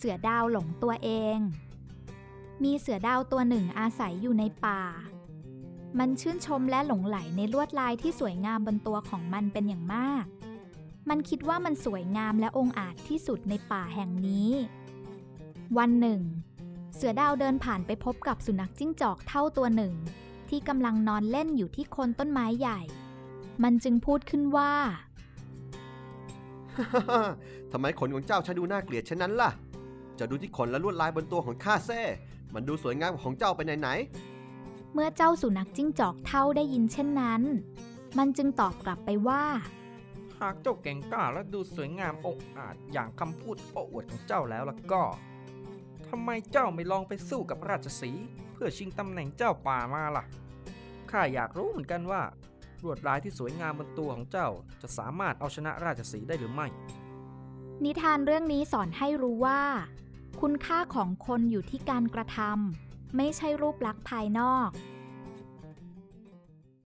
เสือดาวหลงตัวเอง มีเสือดาวตัวหนึ่งอาศัยอยู่ในป่า มันชื่นชมและหลงไหลในลวดลายที่สวยงามบนตัวของมันเป็นอย่างมาก มันคิดว่ามันสวยงามและองอาจที่สุดในป่าแห่งนี้ วันหนึ่ง เสือดาวเดินผ่านไปพบกับสุนัขจิ้งจอกเท่าตัวหนึ่ง ที่กำลังนอนเล่นอยู่ที่โคนต้นไม้ใหญ่ มันจึงพูดขึ้นว่าทำไมขนของเจ้าช่างดูน่าเกลียดเช่นนั้นล่ะ จะดูที่ขนและลวดลายบนตัวของข้าแซ่ มันดูสวยงามกว่าของเจ้าไปไหนไหน เมื่อเจ้าสุนัขจิ้งจอกเท่าได้ยินเช่นนั้น มันจึงตอบกลับไปว่า หากเจ้าเก่งกล้าและดูสวยงามองอาจอย่างคำพูดโอ้อวดของเจ้าแล้วล่ะก็ทำไมเจ้าไม่ลองไปสู้กับราชสีห์เพื่อชิงตำแหน่งเจ้าป่ามาล่ะข้าอยากรู้เหมือนกันว่าลวดลายที่สวยงามบนตัวของเจ้าจะสามารถเอาชนะราชสีห์ได้หรือไม่ นิทานเรื่องนี้สอนให้รู้ว่า คุณค่าของคนอยู่ที่การกระทำไม่ใช่รูปลักษณ์ภายนอก